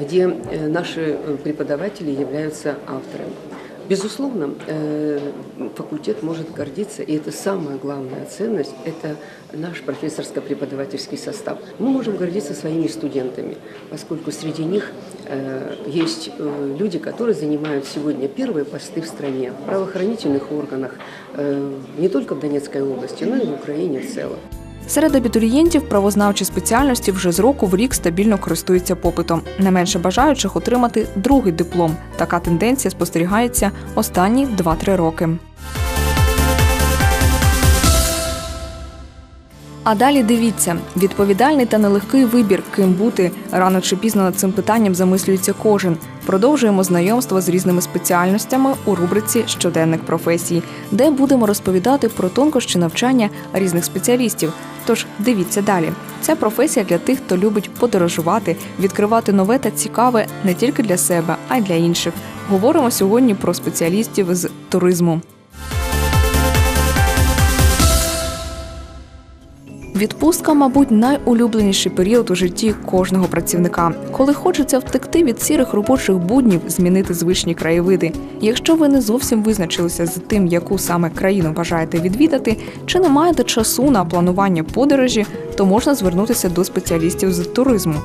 где э, наши э, преподаватели являются авторами. Безусловно, э, факультет может гордиться, и это самая главная ценность, это наш профессорско-преподавательский состав. Мы можем гордиться своими студентами, поскольку среди них есть люди, которые занимают сегодня первые посты в стране, в правоохранительных органах, не только в Донецкой области, но и в Украине в целом. Серед абітурієнтів правознавчі спеціальності вже з року в рік стабільно користуються попитом. Не менше бажаючих отримати другий диплом. Така тенденція спостерігається останні 2-3 роки. А далі дивіться, відповідальний та нелегкий вибір, ким бути. Рано чи пізно над цим питанням замислюється кожен. Продовжуємо знайомство з різними спеціальностями у рубриці Щоденник професій, де будемо розповідати про тонкощі навчання різних спеціалістів. Тож дивіться далі. Ця професія для тих, хто любить подорожувати, відкривати нове та цікаве не тільки для себе, а й для інших. Говоримо сьогодні про спеціалістів з туризму. Відпустка, мабуть, найулюбленіший період у житті кожного працівника, коли хочеться втекти від сірих робочих буднів, змінити звичні краєвиди. Якщо ви не зовсім визначилися з тим, яку саме країну бажаєте відвідати, чи не маєте часу на планування подорожі, то можна звернутися до спеціалістів з туризму.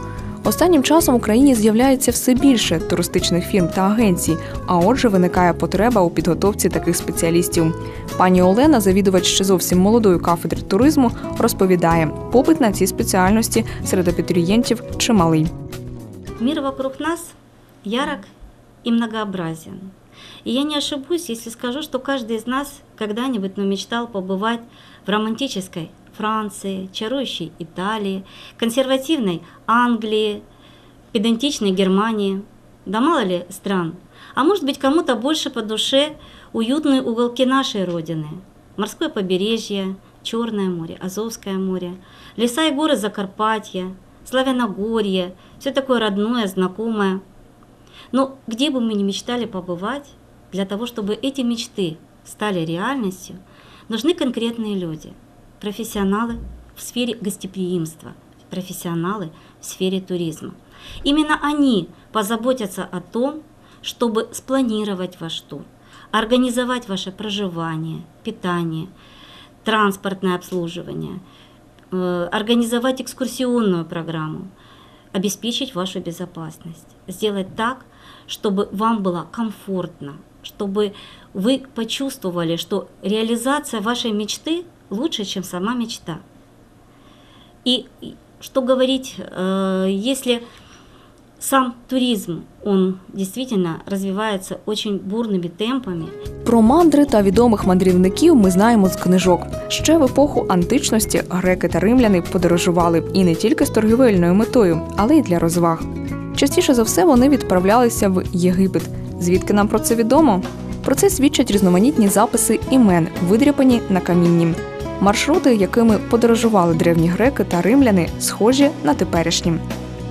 Останнім часом в Україні з'являється все більше туристичних фірм та агенцій, а отже, виникає потреба у підготовці таких спеціалістів. Пані Олена, завідувач ще зовсім молодої кафедри туризму, розповідає, попит на ці спеціальності серед абітурієнтів чималий. Мир вокруг нас ярок и многообразен. И я не ошибусь, если скажу, что каждый из нас когда-нибудь мечтал побывать в романтической Франции, чарующей Италии, консервативной Англии, педантичной Германии, да мало ли стран. А может быть кому-то больше по душе уютные уголки нашей Родины. Морское побережье, Черное море, Азовское море, леса и горы Закарпатья, Славяногорье, все такое родное, знакомое. Но где бы мы ни мечтали побывать, для того, чтобы эти мечты стали реальностью, нужны конкретные люди, профессионалы в сфере гостеприимства, профессионалы в сфере туризма. Именно они позаботятся о том, чтобы спланировать ваш тур, организовать ваше проживание, питание, транспортное обслуживание, э, организовать экскурсионную программу, обеспечить вашу безопасность, сделать так, чтобы вам было комфортно, чтобы вы почувствовали, что реализация вашей мечты лучше, чем сама мечта. И что говорить, э, если сам туризм, он действительно развивается очень бурными темпами, Про мандри та відомих мандрівників ми знаємо з книжок. Ще в епоху античності греки та римляни подорожували і не тільки з торгівельною метою, але й для розваг. Частіше за все вони відправлялися в Єгипет. Звідки нам про це відомо? Про це свідчать різноманітні записи імен, видряпані на камінні. Маршрути, якими подорожували древні греки та римляни, схожі на теперішні.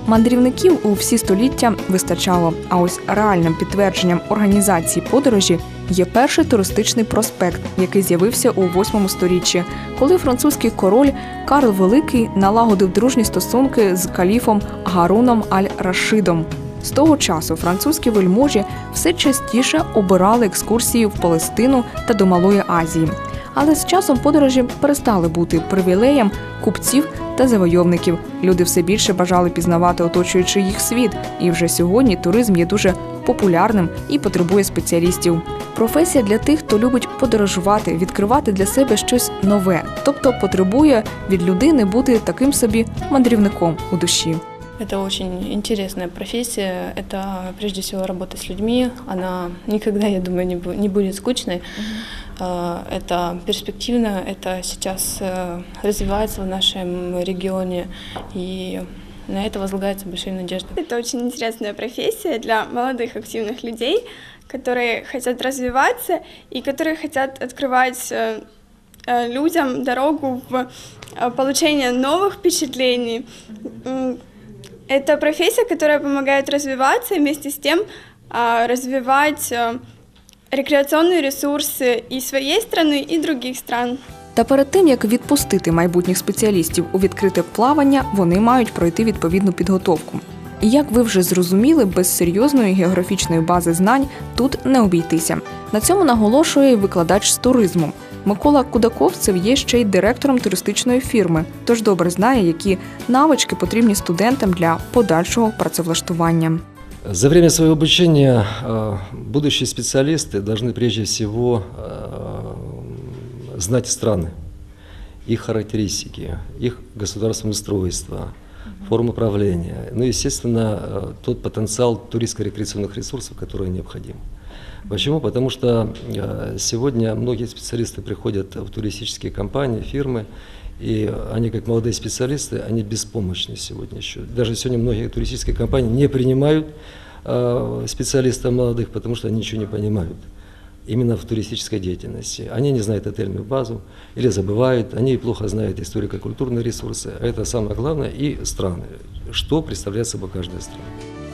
Мандрівників у всі століття вистачало. А ось реальним підтвердженням організації подорожі є перший туристичний проспект, який з'явився у 8 сторіччі, коли французький король Карл Великий налагодив дружні стосунки з каліфом Гаруном аль-Рашидом. З того часу французькі вельможі все частіше обирали екскурсії в Палестину та до Малої Азії. Але з часом подорожі перестали бути привілеєм купців та завойовників. Люди все більше бажали пізнавати оточуючий їх світ, і вже сьогодні туризм є дуже популярним і потребує спеціалістів. Професія для тих, хто любить подорожувати, відкривати для себе щось нове, тобто потребує від людини бути таким собі мандрівником у душі. Это очень интересная профессия. Это прежде всего работа с людьми. Она никогда, я думаю, не, бу- не будет скучной. Э, Это перспективно, это сейчас э, развивается в нашем регионе, и на это возлагаются большие надежды. Это очень интересная профессия для молодых активных людей, которые хотят развиваться и которые хотят открывать э, э, людям дорогу в э, получение новых впечатлений. М, Это профессия, которая помогает развиваться и вместе с тем а, развивать э, рекреационные ресурсы и своей страны, и других стран. Та перед тим як відпустити майбутніх спеціалістів у відкрите плавання, вони мають пройти відповідну підготовку. І як ви вже зрозуміли, без серйозної географічної бази знань тут не обійтися. На цьому наголошує і викладач з туризму. Микола Кудаковцев є ще й директором туристичної фірми, тож добре знає, які навички потрібні студентам для подальшого працевлаштування. За время своего обучения э, будущие специалисты должны прежде всего э, знать страны, их характеристики, их государственное устройство, форму правления, ну и, естественно, э, тот потенциал туристско-рекреационных ресурсов, который необходим. Почему? Потому что э, сегодня многие специалисты приходят в туристические компании, фирмы, и они, как молодые специалисты, они беспомощны сегодня еще. Даже сегодня многие туристические компании не принимают э, специалистов молодых, потому что они ничего не понимают именно в туристической деятельности. Они не знают отельную базу или забывают, они плохо знают историко-культурные ресурсы, а это самое главное, и страны, что представляет собой каждая страна.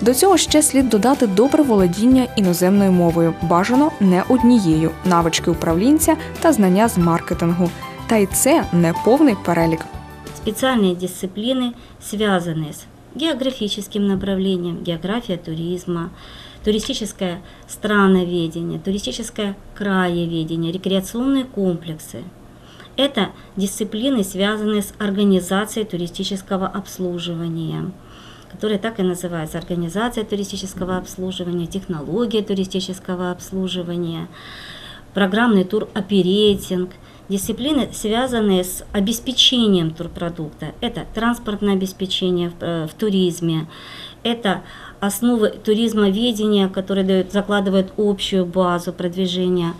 До цього ще слід додати добре володіння іноземною мовою, бажано не однією, навички управлінця та знання з маркетингу. Та й це не повний перелік. Специальные дисциплины, связанные с географическим направлением, география туризма, туристическое страноведение, туристическое краеведение, рекреационные комплексы. Это дисциплины, связанные с организацией туристического обслуживания, которые так и называются организация туристического обслуживания, технология туристического обслуживания, программный туроперейтинг, дисциплины, связанные с обеспечением турпродукта. Это транспортное обеспечение в, э, в туризме, это основы туризмоведения, которые дают, закладывают общую базу продвижения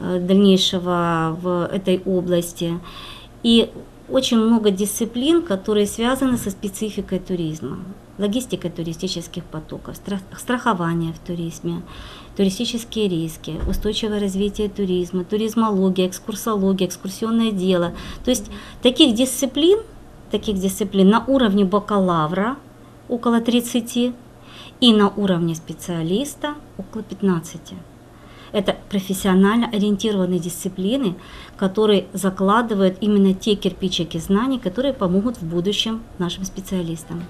э, дальнейшего в этой области. И очень много дисциплин, которые связаны со спецификой туризма. Логистика туристических потоков, страх- страхование в туризме, туристические риски, устойчивое развитие туризма, туризмология, экскурсология, экскурсионное дело. То есть таких дисциплин, таких дисциплин на уровне бакалавра около 30 и на уровне специалиста около 15. Это профессионально ориентированные дисциплины, которые закладывают именно те кирпичики знаний, которые помогут в будущем нашим специалистам.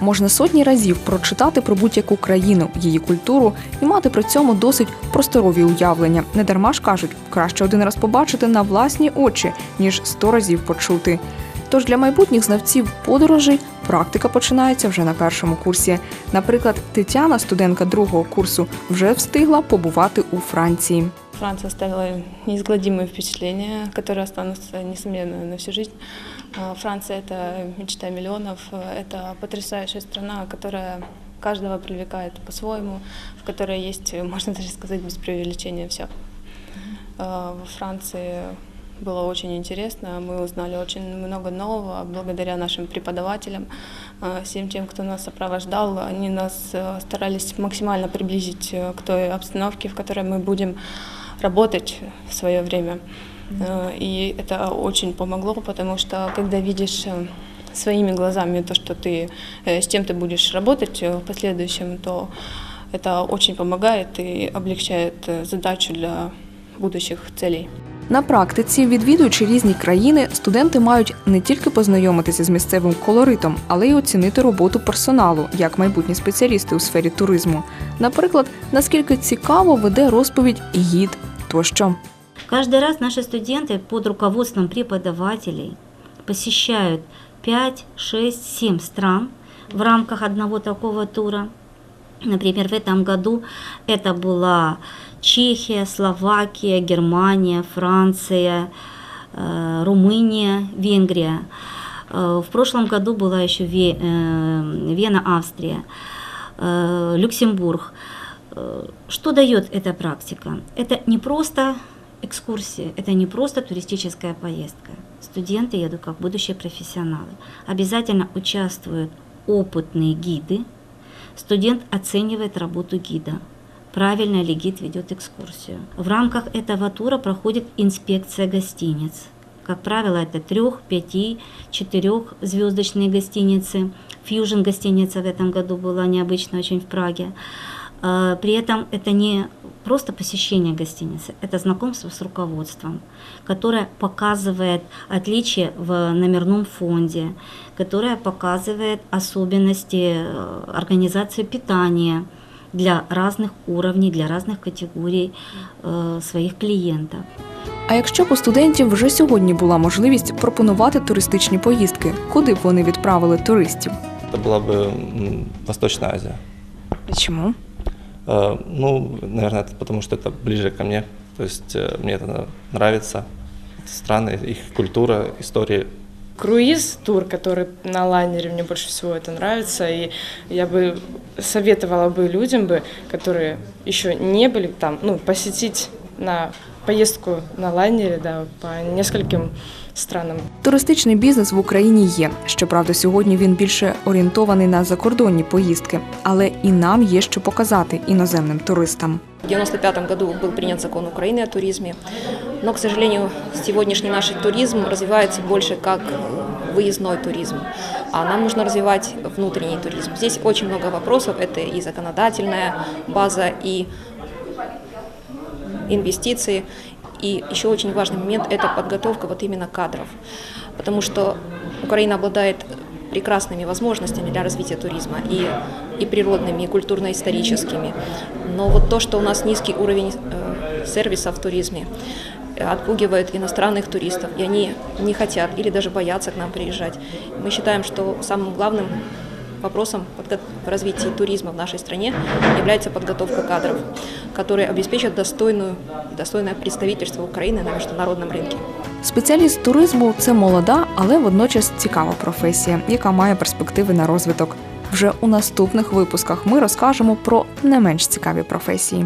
Можна сотні разів прочитати про будь-яку країну, її культуру і мати при цьому досить просторові уявлення. Не дарма ж кажуть, краще один раз побачити на власні очі, ніж сто разів почути. Тож для майбутніх знавців подорожей практика починається вже на першому курсі. Наприклад, Тетяна, студентка другого курсу, вже встигла побувати у Франції. Франция оставила неизгладимые впечатления, которые останутся, несомненно, на всю жизнь. А, Франция – это мечта миллионов, это потрясающая страна, которая каждого привлекает по-своему, в которой есть, можно даже сказать, без преувеличения все. Во Франции было очень интересно, мы узнали очень много нового благодаря нашим преподавателям, а, всем тем, кто нас сопровождал. Они нас э, старались максимально приблизить э, к той обстановке, в которой мы будем работать в свое время. Э, И это очень помогло, потому что когда видишь э, своими глазами то, что ты э, с чем ты будешь работать э, в последующем, то это очень помогает и облегчает э, задачу для будущих целей. На практиці, відвідуючи різні країни, студенти мають не тільки познайомитися з місцевим колоритом, але й оцінити роботу персоналу як майбутні спеціалісти у сфері туризму. Наприклад, наскільки цікаво веде розповідь гід тощо. Каждый раз наши студенты под руководством преподавателей посещают 5, 6, 7 стран в рамках одного такого тура. Например, в этом году это была Чехия, Словакия, Германия, Франция, э, Румыния, Венгрия. Э, В прошлом году была еще э, Вена, Австрия, Люксембург. Что дает эта практика? Это не просто экскурсия, это не просто туристическая поездка. Студенты едут как будущие профессионалы. Обязательно участвуют опытные гиды. Студент оценивает работу гида. Правильно ли гид ведет экскурсию. В рамках этого тура проходит инспекция гостиниц. Как правило, это трех, пяти, четырех звездочные гостиницы. Фьюжн гостиница в этом году была необычно очень в Праге. Э, При этом это не просто посещение гостиницы, это знакомство с руководством, которое показывает отличия в номерном фонде, которое показывает особенности э, организации питания для разных уровней, для разных категорий э, своих клиентов. А якщо б у студентів вже сьогодні була можливість пропонувати туристичні поїздки, куди б вони відправили туристів? Это была бы м, Восточная Азия. Чому? Э, Ну, наверное, это потому что это ближе ко мне. То есть э, мне это нравится. Страны, их культура, история. Круиз, тур, который на лайнере, мне больше всего это нравится. И я бы советовала бы людям, бы, которые еще не были там, ну, посетить на поездку на лайнере, да, по нескольким странам. Туристичний бізнес в Україні є. Щоправда, сьогодні він більше орієнтований на закордонні поїздки, але і нам є що показати іноземним туристам. В 1995 году был принят закон Украины о туризме, но, к сожалению, сегодняшний наш туризм развивается больше как выездной туризм, а нам нужно развивать внутренний туризм. Здесь очень много вопросов, это и законодательная база, и инвестиции, и еще очень важный момент – это подготовка вот именно кадров, потому что Украина обладает прекрасными возможностями для развития туризма и, и природными, и культурно-историческими. Но вот то, что у нас низкий уровень э, сервиса в туризме, отпугивает иностранных туристов, и они не хотят или даже боятся к нам приезжать. Мы считаем, что самым главным вопросом в развитии туризма в нашей стране является подготовка кадров, которые обеспечат достойную, достойное представительство Украины на международном рынке. Спеціаліст туризму це молода, але водночас цікава професія, яка має перспективи на розвиток. Вже у наступних випусках ми розкажемо про не менш цікаві професії.